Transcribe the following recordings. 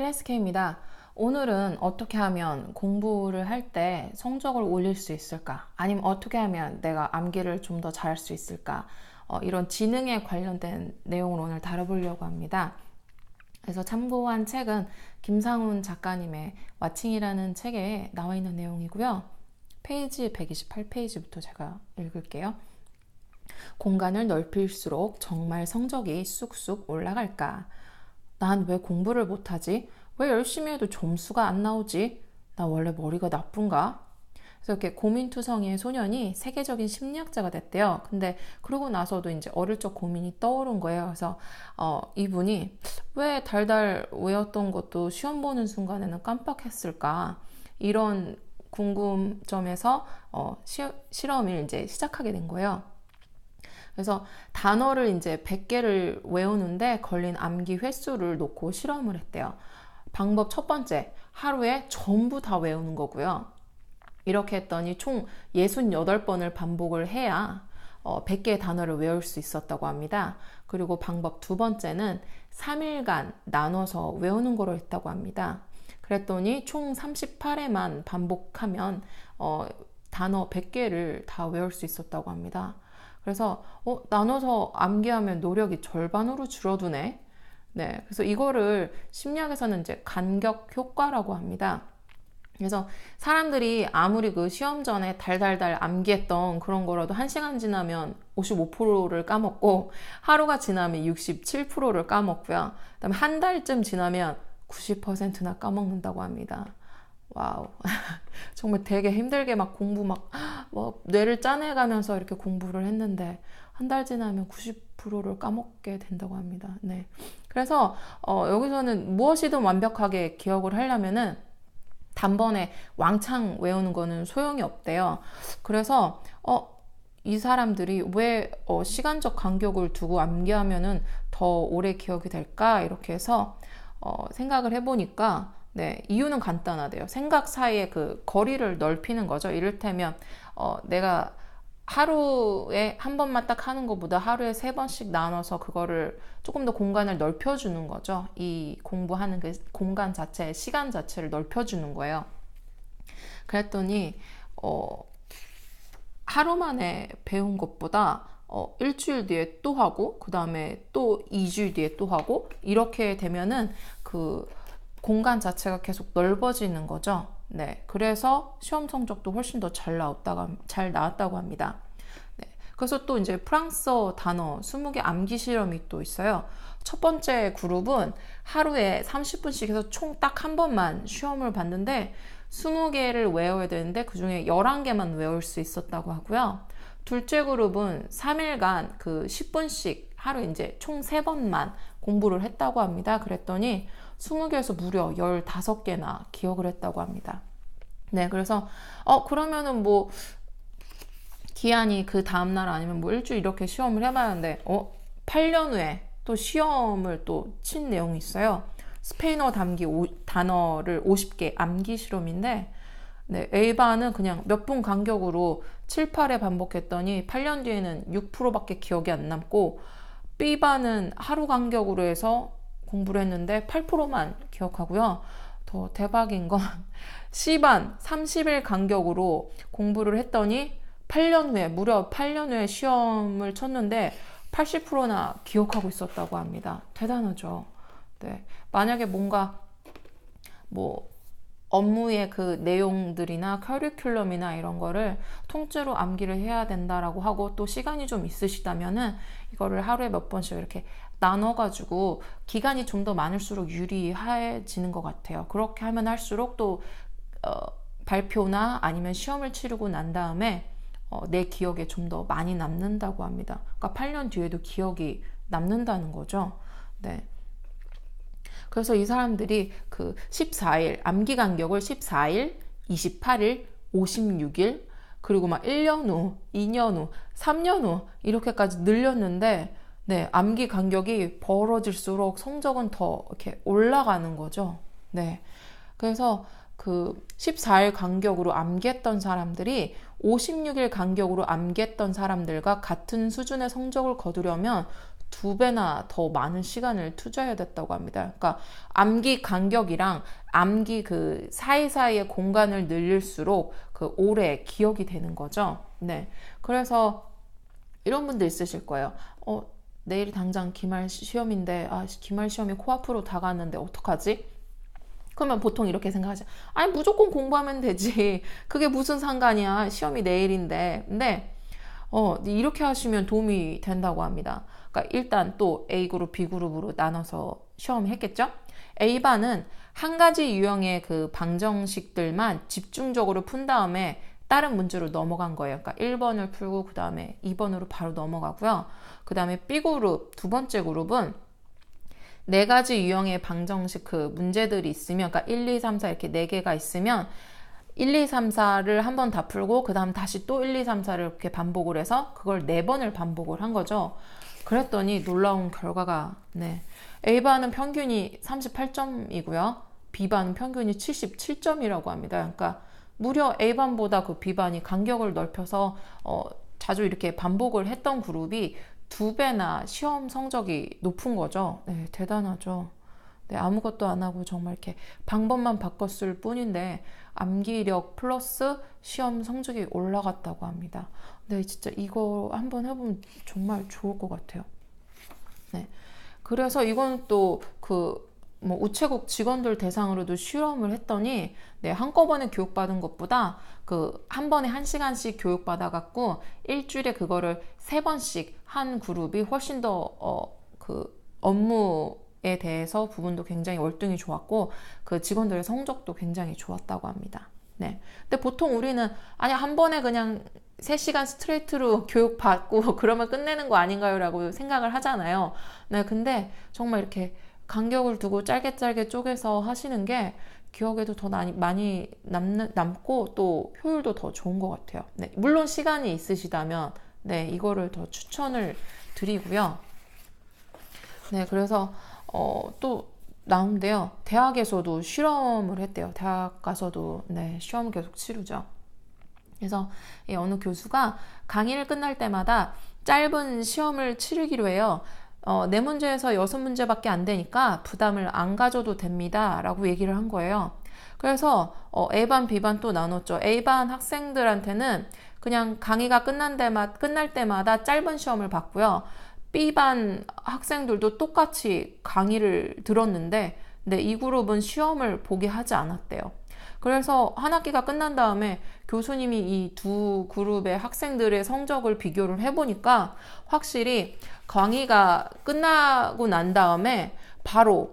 클래스케입니다. 오늘은 어떻게 하면 공부를 할 때 성적을 올릴 수 있을까? 아니면 어떻게 하면 내가 암기를 좀 더 잘할 수 있을까? 어, 이런 지능에 관련된 내용을 오늘 다뤄보려고 합니다. 그래서 참고한 책은 김상훈 작가님의 와칭이라는 책에 나와 있는 내용이고요. 페이지 128페이지부터 제가 읽을게요. 공간을 넓힐수록 정말 성적이 쑥쑥 올라갈까? 난 왜 공부를 못하지? 왜 열심히 해도 점수가 안 나오지? 나 원래 머리가 나쁜가? 그래서 이렇게 고민투성이의 소년이 세계적인 심리학자가 됐대요. 근데 그러고 나서도 이제 어릴 적 고민이 떠오른 거예요. 그래서 어, 이분이 왜 달달 외웠던 것도 시험 보는 순간에는 깜빡했을까? 이런 궁금점에서 어, 시, 실험을 이제 시작하게 된 거예요. 그래서 단어를 이제 100개를 외우는데 걸린 암기 횟수를 놓고 실험을 했대요. 방법 첫 번째, 하루에 전부 다 외우는 거고요. 이렇게 했더니 총 68번을 반복을 해야 어, 100개의 단어를 외울 수 있었다고 합니다. 그리고 방법 두 번째는 3일간 나눠서 외우는 거로 했다고 합니다. 그랬더니 총 38회만 반복하면 어, 단어 100개를 다 외울 수 있었다고 합니다. 그래서 어, 나눠서 암기하면 노력이 절반으로 줄어드네. 네, 그래서 이거를 심리학에서는 이제 간격 효과라고 합니다. 그래서 사람들이 아무리 그 시험 전에 달달달 암기했던 그런 거라도 한 시간 지나면 55%를 까먹고 하루가 지나면 67%를 까먹고요. 그다음에 한 달쯤 지나면 90%나 까먹는다고 합니다. 와우. 정말 되게 힘들게 막 공부 막, 뭐, 뇌를 짜내가면서 이렇게 공부를 했는데, 한 달 지나면 90%를 까먹게 된다고 합니다. 네. 그래서, 어, 여기서는 무엇이든 완벽하게 기억을 하려면은, 단번에 왕창 외우는 거는 소용이 없대요. 그래서, 어, 이 사람들이 왜 어, 시간적 간격을 두고 암기하면은 더 오래 기억이 될까? 이렇게 해서 어, 생각을 해보니까 네, 이유는 간단하대요. 생각 사이의 그 거리를 넓히는 거죠. 이를테면 어, 내가 하루에 한 번만 딱 하는 것보다 하루에 세 번씩 나눠서 그거를 조금 더 공간을 넓혀주는 거죠. 이 공부하는 그 공간 자체, 시간 자체를 넓혀주는 거예요. 그랬더니 어, 하루 만에 배운 것보다 어, 일주일 뒤에 또 하고 그 다음에 또 2주일 뒤에 또 하고 이렇게 되면은 그 공간 자체가 계속 넓어지는 거죠. 네. 그래서 시험 성적도 훨씬 더 잘 나왔다고, 잘 나왔다고 합니다. 네. 그래서 또 이제 프랑스어 단어 20개 암기 실험이 또 있어요. 첫 번째 그룹은 하루에 30분씩 해서 총 딱 한 번만 시험을 봤는데 20개를 외워야 되는데 그 중에 11개만 외울 수 있었다고 하고요. 둘째 그룹은 3일간 그 10분씩 하루 이제 총 3번만 공부를 했다고 합니다. 그랬더니 20개에서 무려 15개나 기억을 했다고 합니다. 네, 그래서, 어, 그러면은 뭐, 기한이 그 다음 날 아니면 뭐 일주일 이렇게 시험을 해봤는데, 어, 8년 후에 또 시험을 또 친 내용이 있어요. 스페인어 담기 오, 단어를 50개 암기 실험인데, 네, A반은 그냥 몇 분 간격으로 7, 8회 반복했더니 8년 뒤에는 6%밖에 기억이 안 남고 B반은 하루 간격으로 해서 공부를 했는데 8%만 기억하고요. 더 대박인 건 C반 30일 간격으로 공부를 했더니 8년 후에 무려 8년 후에 시험을 쳤는데 80%나 기억하고 있었다고 합니다. 대단하죠. 네. 만약에 뭔가 뭐 업무의 그 내용들이나 커리큘럼이나 이런 거를 통째로 암기를 해야 된다라고 하고 또 시간이 좀 있으시다면은 이거를 하루에 몇 번씩 이렇게 나눠가지고 기간이 좀 더 많을수록 유리해지는 것 같아요. 그렇게 하면 할수록 또 어, 발표나 아니면 시험을 치르고 난 다음에 어, 내 기억에 좀 더 많이 남는다고 합니다. 그러니까 8년 뒤에도 기억이 남는다는 거죠. 네. 그래서 이 사람들이 그 14일, 암기 간격을 14일, 28일, 56일, 그리고 막 1년 후, 2년 후, 3년 후, 이렇게까지 늘렸는데, 네, 암기 간격이 벌어질수록 성적은 더 이렇게 올라가는 거죠. 네. 그래서 그 14일 간격으로 암기했던 사람들이 56일 간격으로 암기했던 사람들과 같은 수준의 성적을 거두려면 두 배나 더 많은 시간을 투자해야 됐다고 합니다. 그러니까 암기 간격이랑 암기 그 사이사이의 공간을 늘릴수록 그 오래 기억이 되는 거죠. 네. 그래서 이런 분들 있으실 거예요. 어, 내일 당장 기말 시험인데, 아, 기말 시험이 코앞으로 다가왔는데 어떡하지? 그러면 보통 이렇게 생각하죠. 아니, 무조건 공부하면 되지. 그게 무슨 상관이야. 시험이 내일인데. 근데, 어, 이렇게 하시면 도움이 된다고 합니다. 그러니까 일단 또 A그룹, B그룹으로 나눠서 시험 했겠죠? A반은 한 가지 유형의 그 방정식들만 집중적으로 푼 다음에 다른 문제로 넘어간 거예요. 그러니까 1번을 풀고 그 다음에 2번으로 바로 넘어가고요. 그 다음에 B그룹, 두 번째 그룹은 네 가지 유형의 방정식 그 문제들이 있으면, 그러니까 1, 2, 3, 4 이렇게 네 개가 있으면 1, 2, 3, 4를 한 번 다 풀고 그 다음 다시 또 1, 2, 3, 4를 이렇게 반복을 해서 그걸 네 번을 반복을 한 거죠. 그랬더니 놀라운 결과가 네. A반은 평균이 38점이고요. B반은 평균이 77점이라고 합니다. 그러니까 무려 A반보다 그 B반이 간격을 넓혀서 어, 자주 이렇게 반복을 했던 그룹이 두 배나 시험 성적이 높은 거죠. 네, 대단하죠. 네, 아무것도 안 하고 정말 이렇게 방법만 바꿨을 뿐인데 암기력 플러스 시험 성적이 올라갔다고 합니다. 네, 진짜 이거 한번 해보면 정말 좋을 것 같아요. 네. 그래서 이건 또그 뭐 우체국 직원들 대상으로도 실험을 했더니 네, 한꺼번에 교육받은 것보다 그 한 번에 한 시간씩 교육받아 갖고 일주일에 그거를 세 번씩 한 그룹이 훨씬 더그 어, 업무 에 대해서 부분도 굉장히 월등히 좋았고 그 직원들의 성적도 굉장히 좋았다고 합니다. 네. 근데 보통 우리는 아니 한 번에 그냥 3시간 스트레이트로 교육 받고 그러면 끝내는 거 아닌가요? 라고 생각을 하잖아요. 네. 근데 정말 이렇게 간격을 두고 짧게 짧게 쪼개서 하시는 게 기억에도 더 많이, 많이 남는, 남고 또 효율도 더 좋은 것 같아요. 네, 물론 시간이 있으시다면 네, 이거를 더 추천을 드리고요. 네, 그래서 어, 또 나온데요. 대학에서도 실험을 했대요. 대학 가서도 네, 시험 계속 치르죠. 그래서 어느 교수가 강의를 끝날 때마다 짧은 시험을 치르기로 해요. 어, 네 문제에서 여섯 문제밖에 안 되니까 부담을 안 가져도 됩니다. 라고 얘기를 한 거예요. 그래서 어, A반, B반 또 나눴죠. A반 학생들한테는 그냥 강의가 끝난 데마, 끝날 때마다 짧은 시험을 봤고요. B반 학생들도 똑같이 강의를 들었는데 네, 이 그룹은 시험을 보게 하지 않았대요. 그래서 한 학기가 끝난 다음에 교수님이 이 두 그룹의 학생들의 성적을 비교를 해보니까 확실히 강의가 끝나고 난 다음에 바로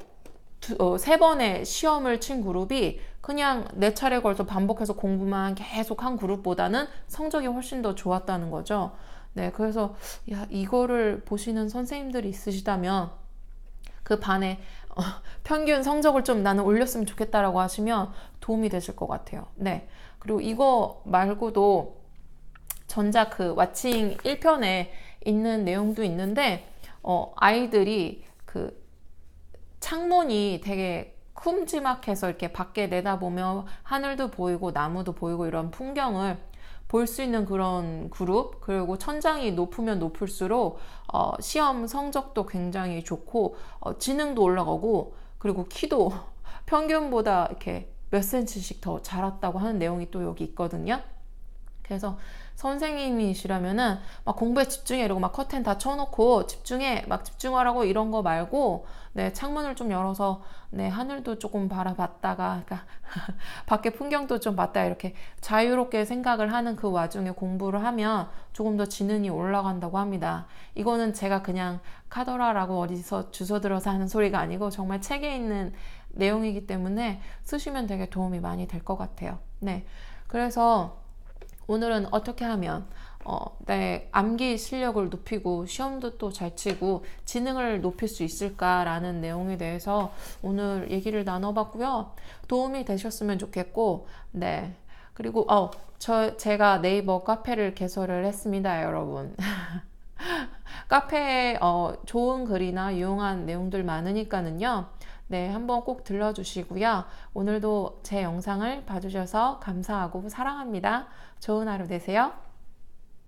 두, 어, 세 번의 시험을 친 그룹이 그냥 네 차례 걸쳐 반복해서 공부만 계속 한 그룹보다는 성적이 훨씬 더 좋았다는 거죠. 네, 그래서 야, 이거를 보시는 선생님들이 있으시다면 그 반에 어, 평균 성적을 좀 나는 올렸으면 좋겠다라고 하시면 도움이 되실 것 같아요. 네. 그리고 이거 말고도 전작 그 왓칭 1편에 있는 내용도 있는데 어, 아이들이 그 창문이 되게 큼지막해서 이렇게 밖에 내다보면 하늘도 보이고 나무도 보이고 이런 풍경을 볼 수 있는 그런 그룹 그리고 천장이 높으면 높을수록 어, 시험 성적도 굉장히 좋고 어, 지능도 올라가고 그리고 키도 평균보다 이렇게 몇 센치씩 더 자랐다고 하는 내용이 또 여기 있거든요. 그래서 선생님이시라면은 막 공부에 집중해 이러고 막 커튼 다 쳐놓고 집중해 막 집중하라고 이런 거 말고 네 창문을 좀 열어서 네 하늘도 조금 바라봤다가 그러니까 밖에 풍경도 좀 봤다 이렇게 자유롭게 생각을 하는 그 와중에 공부를 하면 조금 더 지능이 올라간다고 합니다. 이거는 제가 그냥 카더라라고 어디서 주워 들어서 하는 소리가 아니고 정말 책에 있는 내용이기 때문에 쓰시면 되게 도움이 많이 될 것 같아요. 네. 그래서 오늘은 어떻게 하면 어, 내 암기 실력을 높이고 시험도 또 잘 치고 지능을 높일 수 있을까라는 내용에 대해서 오늘 얘기를 나눠봤고요. 도움이 되셨으면 좋겠고, 네. 그리고 어, 저 제가 네이버 카페를 개설을 했습니다, 여러분. 카페에 어, 좋은 글이나 유용한 내용들 많으니까는요. 네, 한번 꼭 들러주시고요. 오늘도 제 영상을 봐주셔서 감사하고 사랑합니다. 좋은 하루 되세요.